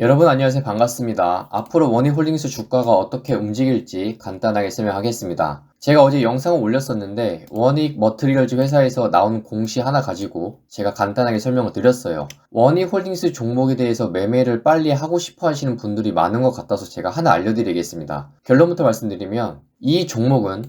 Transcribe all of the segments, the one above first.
여러분 안녕하세요 반갑습니다. 앞으로 원희홀딩스 주가가 어떻게 움직일지 간단하게 설명하겠습니다. 제가 어제 영상을 올렸었는데 원익 머트리얼즈 회사에서 나온 공시 하나 가지고 제가 간단하게 설명을 드렸어요. 원익 홀딩스 종목에 대해서 매매를 빨리 하고 싶어 하시는 분들이 많은 것 같아서 제가 하나 알려드리겠습니다. 결론부터 말씀드리면 이 종목은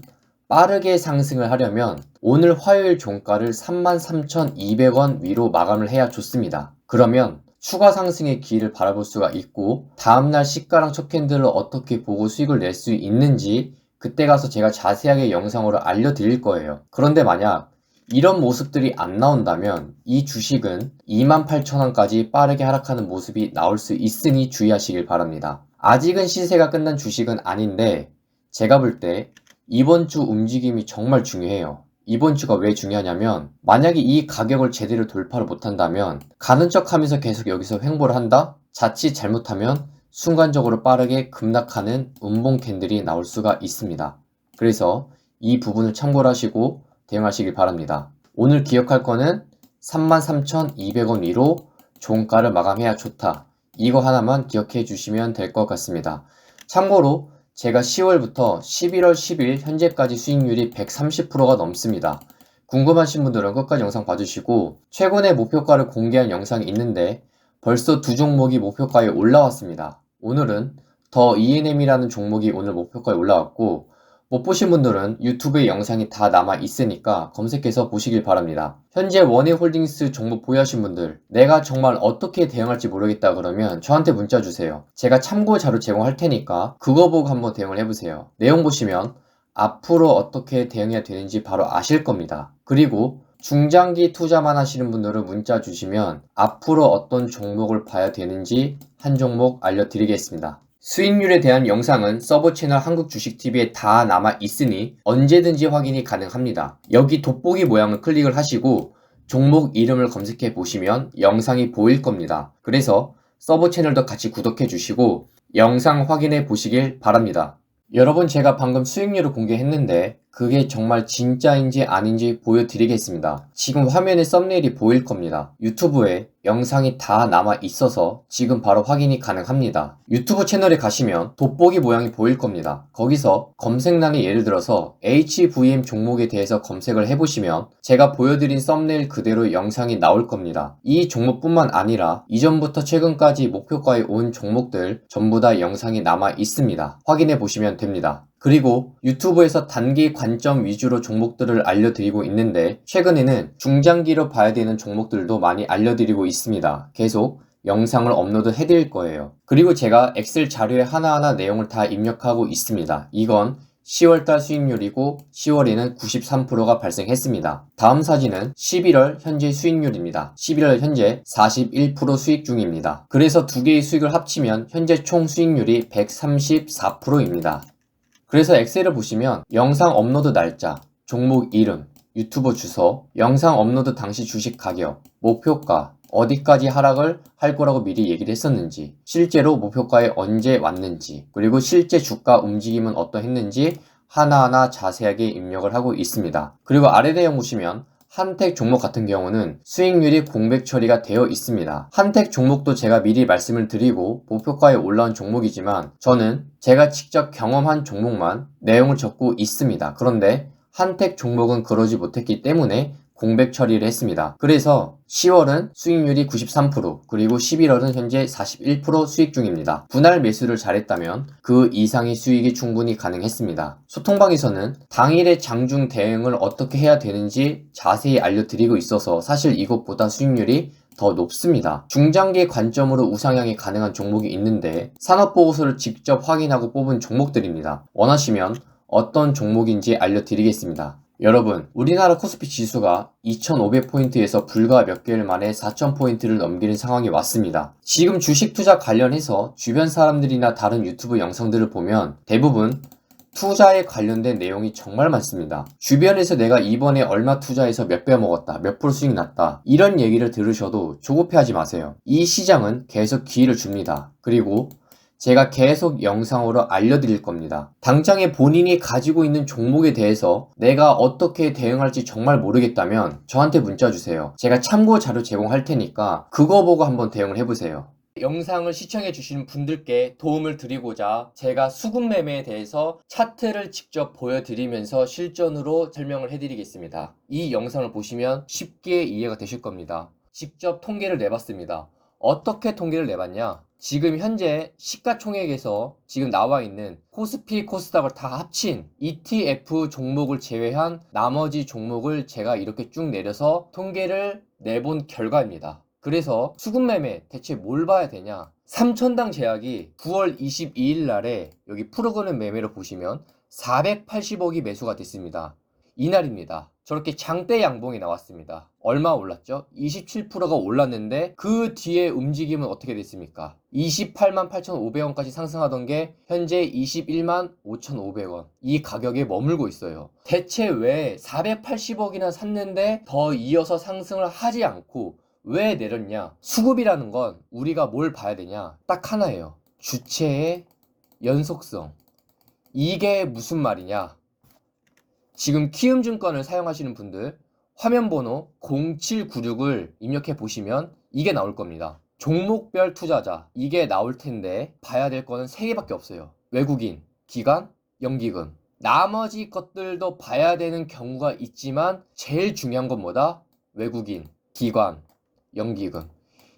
빠르게 상승을 하려면 오늘 화요일 종가를 33,200원 위로 마감을 해야 좋습니다. 그러면 추가 상승의 기회를 바라볼 수가 있고 다음날 시가랑 첫 캔들을 어떻게 보고 수익을 낼 수 있는지 그때 가서 제가 자세하게 영상으로 알려드릴 거예요. 그런데 만약 이런 모습들이 안 나온다면 이 주식은 28,000원까지 빠르게 하락하는 모습이 나올 수 있으니 주의하시길 바랍니다. 아직은 시세가 끝난 주식은 아닌데 제가 볼 때 이번 주 움직임이 정말 중요해요. 이번 주가 왜 중요하냐면 만약에 이 가격을 제대로 돌파를 못한다면 가는 척 하면서 계속 여기서 횡보를 한다? 자칫 잘못하면 순간적으로 빠르게 급락하는 음봉 캔들이 나올 수가 있습니다. 그래서 이 부분을 참고를 하시고 대응하시길 바랍니다. 오늘 기억할 거는 33,200원 위로 종가를 마감해야 좋다. 이거 하나만 기억해 주시면 될 것 같습니다. 참고로 제가 10월부터 11월 10일 현재까지 수익률이 130%가 넘습니다. 궁금하신 분들은 끝까지 영상 봐주시고 최근에 목표가를 공개한 영상이 있는데 벌써 두 종목이 목표가에 올라왔습니다. 오늘은 더 ENM이라는 종목이 오늘 목표가에 올라왔고 못 보신 분들은 유튜브에 영상이 다 남아 있으니까 검색해서 보시길 바랍니다. 현재 원해홀딩스 종목 보유하신 분들 내가 정말 어떻게 대응할지 모르겠다 그러면 저한테 문자 주세요. 제가 참고 자료 제공할 테니까 그거 보고 한번 대응을 해보세요. 내용 보시면 앞으로 어떻게 대응해야 되는지 바로 아실 겁니다. 그리고 중장기 투자만 하시는 분들은 문자 주시면 앞으로 어떤 종목을 봐야 되는지 한 종목 알려드리겠습니다. 수익률에 대한 영상은 서버 채널 한국주식TV에 다 남아 있으니 언제든지 확인이 가능합니다. 여기 돋보기 모양을 클릭을 하시고 종목 이름을 검색해 보시면 영상이 보일 겁니다. 그래서 서버 채널도 같이 구독해 주시고 영상 확인해 보시길 바랍니다. 여러분 제가 방금 수익률을 공개했는데 그게 정말 진짜인지 아닌지 보여드리겠습니다. 지금 화면에 썸네일이 보일 겁니다. 유튜브에 영상이 다 남아 있어서 지금 바로 확인이 가능합니다. 유튜브 채널에 가시면 돋보기 모양이 보일 겁니다. 거기서 검색란에 예를 들어서 HVM 종목에 대해서 검색을 해보시면 제가 보여드린 썸네일 그대로 영상이 나올 겁니다. 이 종목뿐만 아니라 이전부터 최근까지 목표가에 온 종목들 전부 다 영상이 남아 있습니다. 확인해 보시면 됩니다. 그리고 유튜브에서 단기 관점 위주로 종목들을 알려드리고 있는데 최근에는 중장기로 봐야 되는 종목들도 많이 알려드리고 있습니다. 계속 영상을 업로드 해드릴 거예요. 그리고 제가 엑셀 자료에 하나하나 내용을 다 입력하고 있습니다. 이건 10월달 수익률이고 10월에는 93%가 발생했습니다. 다음 사진은 11월 현재 수익률입니다. 11월 현재 41% 수익 중입니다. 그래서 두 개의 수익을 합치면 현재 총 수익률이 134%입니다. 그래서 엑셀을 보시면 영상 업로드 날짜, 종목 이름, 유튜버 주소, 영상 업로드 당시 주식 가격, 목표가, 어디까지 하락을 할 거라고 미리 얘기를 했었는지, 실제로 목표가에 언제 왔는지, 그리고 실제 주가 움직임은 어떠했는지 하나하나 자세하게 입력을 하고 있습니다. 그리고 아래 내용 보시면 한택 종목 같은 경우는 수익률이 공백 처리가 되어 있습니다. 한택 종목도 제가 미리 말씀을 드리고 목표가에 올라온 종목이지만 저는 제가 직접 경험한 종목만 내용을 적고 있습니다. 그런데 한택 종목은 그러지 못했기 때문에 공백 처리를 했습니다. 그래서 10월은 수익률이 93% 그리고 11월은 현재 41% 수익 중입니다. 분할 매수를 잘했다면 그 이상의 수익이 충분히 가능했습니다. 소통방에서는 당일의 장중 대응을 어떻게 해야 되는지 자세히 알려드리고 있어서 사실 이것보다 수익률이 더 높습니다. 중장기 관점으로 우상향이 가능한 종목이 있는데 산업보고서를 직접 확인하고 뽑은 종목들입니다. 원하시면 어떤 종목인지 알려드리겠습니다. 여러분, 우리나라 코스피 지수가 2500포인트에서 불과 몇 개월 만에 4000포인트를 넘기는 상황이 왔습니다. 지금 주식 투자 관련해서 주변 사람들이나 다른 유튜브 영상들을 보면 대부분 투자에 관련된 내용이 정말 많습니다. 주변에서 내가 이번에 얼마 투자해서 몇 배 먹었다, 몇 프로 수익 났다, 이런 얘기를 들으셔도 조급해하지 마세요. 이 시장은 계속 기회를 줍니다. 그리고 제가 계속 영상으로 알려드릴 겁니다. 당장에 본인이 가지고 있는 종목에 대해서 내가 어떻게 대응할지 정말 모르겠다면 저한테 문자 주세요. 제가 참고 자료 제공할 테니까 그거 보고 한번 대응을 해보세요. 영상을 시청해 주시는 분들께 도움을 드리고자 제가 수급 매매에 대해서 차트를 직접 보여드리면서 실전으로 설명을 해드리겠습니다. 이 영상을 보시면 쉽게 이해가 되실 겁니다. 직접 통계를 내봤습니다. 어떻게 통계를 내봤냐? 지금 현재 시가총액에서 지금 나와 있는 코스피, 코스닥을 다 합친 ETF 종목을 제외한 나머지 종목을 제가 이렇게 쭉 내려서 통계를 내본 결과입니다. 그래서 수급 매매 대체 뭘 봐야 되냐? 3천당 제약이 9월 22일 날에 여기 프로그램 매매로 보시면 480억이 매수가 됐습니다. 이날입니다. 저렇게 장대 양봉이 나왔습니다. 얼마 올랐죠? 27%가 올랐는데 그 뒤에 움직임은 어떻게 됐습니까? 28만 8,500원까지 상승하던 게 현재 21만 5,500원. 이 가격에 머물고 있어요. 대체 왜 480억이나 샀는데 더 이어서 상승을 하지 않고 왜 내렸냐? 수급이라는 건 우리가 뭘 봐야 되냐? 딱 하나예요. 주체의 연속성. 이게 무슨 말이냐? 지금 키움증권을 사용하시는 분들 화면 번호 0796을 입력해 보시면 이게 나올 겁니다. 종목별 투자자 이게 나올 텐데 봐야 될 거는 3개밖에 없어요. 외국인, 기관, 연기금. 나머지 것들도 봐야 되는 경우가 있지만 제일 중요한 건 뭐다? 외국인, 기관, 연기금.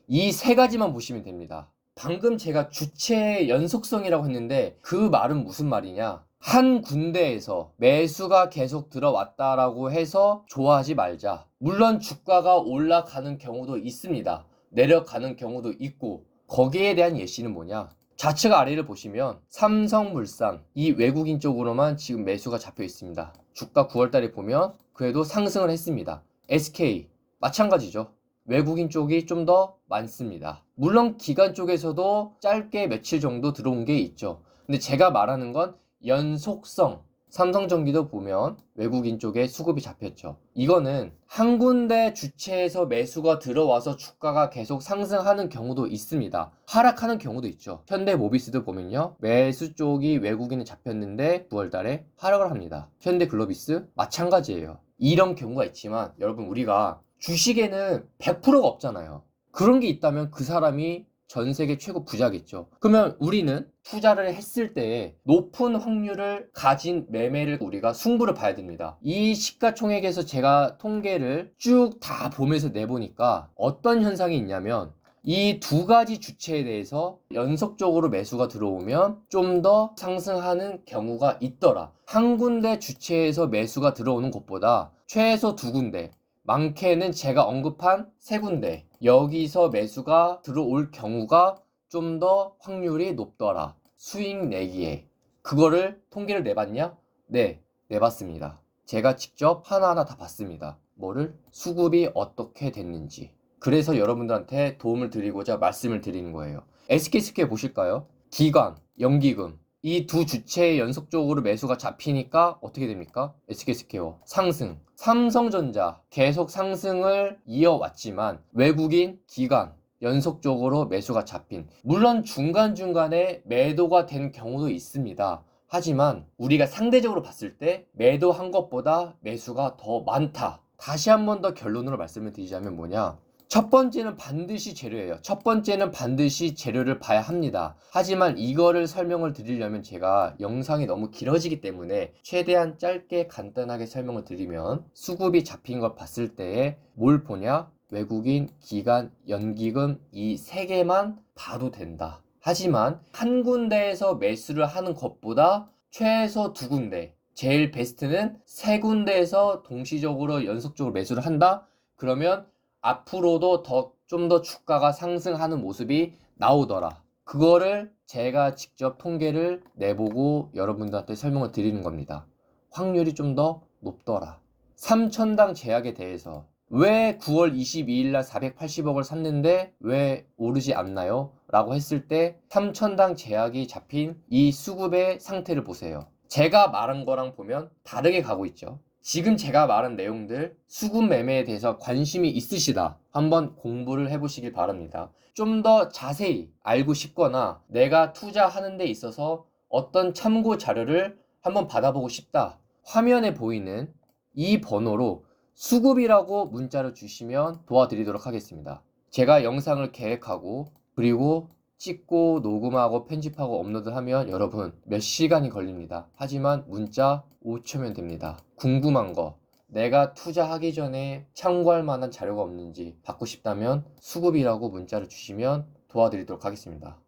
이 세 가지만 보시면 됩니다. 방금 제가 주체의 연속성이라고 했는데 그 말은 무슨 말이냐? 한 군데에서 매수가 계속 들어왔다라고 해서 좋아하지 말자. 물론 주가가 올라가는 경우도 있습니다. 내려가는 경우도 있고 거기에 대한 예시는 뭐냐? 좌측 아래를 보시면 삼성물산 이 외국인 쪽으로만 지금 매수가 잡혀 있습니다. 주가 9월달에 보면 그래도 상승을 했습니다. SK 마찬가지죠. 외국인 쪽이 좀 더 많습니다. 물론 기관 쪽에서도 짧게 며칠 정도 들어온 게 있죠. 근데 제가 말하는 건 연속성. 삼성전기도 보면 외국인 쪽에 수급이 잡혔죠. 이거는 한 군데 주체에서 매수가 들어와서 주가가 계속 상승하는 경우도 있습니다. 하락하는 경우도 있죠. 현대모비스도 보면요. 매수 쪽이 외국인에 잡혔는데 9월 달에 하락을 합니다. 현대글로비스 마찬가지예요. 이런 경우가 있지만 여러분 우리가 주식에는 100%가 없잖아요. 그런 게 있다면 그 사람이 전 세계 최고 부자겠죠. 그러면 우리는 투자를 했을 때 높은 확률을 가진 매매를 우리가 승부를 봐야 됩니다. 이 시가총액에서 제가 통계를 쭉 다 보면서 내보니까 어떤 현상이 있냐면 이 두 가지 주체에 대해서 연속적으로 매수가 들어오면 좀 더 상승하는 경우가 있더라. 한 군데 주체에서 매수가 들어오는 것보다 최소 두 군데, 많게는 제가 언급한 세 군데. 여기서 매수가 들어올 경우가 좀 더 확률이 높더라. 수익 내기에. 그거를 통계를 내봤냐? 네 내봤습니다. 제가 직접 하나하나 다 봤습니다. 뭐를? 수급이 어떻게 됐는지. 그래서 여러분들한테 도움을 드리고자 말씀을 드리는 거예요. SK스퀘어 보실까요? 기관, 연기금 이 두 주체의 연속적으로 매수가 잡히니까 어떻게 됩니까? SK스퀘어 상승 삼성전자 계속 상승을 이어왔지만 외국인 기관 연속적으로 매수가 잡힌 물론 중간중간에 매도가 된 경우도 있습니다. 하지만 우리가 상대적으로 봤을 때 매도한 것보다 매수가 더 많다. 다시 한 번 더 결론으로 말씀을 드리자면 뭐냐? 첫 번째는 반드시 재료예요. 첫 번째는 반드시 재료를 봐야 합니다. 하지만 이거를 설명을 드리려면 제가 영상이 너무 길어지기 때문에 최대한 짧게 간단하게 설명을 드리면 수급이 잡힌 걸 봤을 때에 뭘 보냐? 외국인, 기관, 연기금 이 세 개만 봐도 된다. 하지만 한 군데에서 매수를 하는 것보다 최소 두 군데, 제일 베스트는 세 군데에서 동시적으로 연속적으로 매수를 한다? 그러면 앞으로도 더 좀 더 주가가 상승하는 모습이 나오더라. 그거를 제가 직접 통계를 내보고 여러분들한테 설명을 드리는 겁니다. 확률이 좀 더 높더라. 3천당 제약에 대해서 왜 9월 22일 날 480억을 샀는데 왜 오르지 않나요? 라고 했을 때 3천당 제약이 잡힌 이 수급의 상태를 보세요. 제가 말한 거랑 보면 다르게 가고 있죠. 지금 제가 말한 내용들 수급 매매에 대해서 관심이 있으시다. 한번 공부를 해보시길 바랍니다. 좀 더 자세히 알고 싶거나 내가 투자하는 데 있어서 어떤 참고 자료를 한번 받아보고 싶다. 화면에 보이는 이 번호로 수급이라고 문자를 주시면 도와드리도록 하겠습니다. 제가 영상을 계획하고 그리고 찍고 녹음하고 편집하고 업로드하면 여러분 몇 시간이 걸립니다. 하지만 문자 5초면 됩니다. 궁금한 거 내가 투자하기 전에 참고할 만한 자료가 없는지 받고 싶다면 수급이라고 문자를 주시면 도와드리도록 하겠습니다.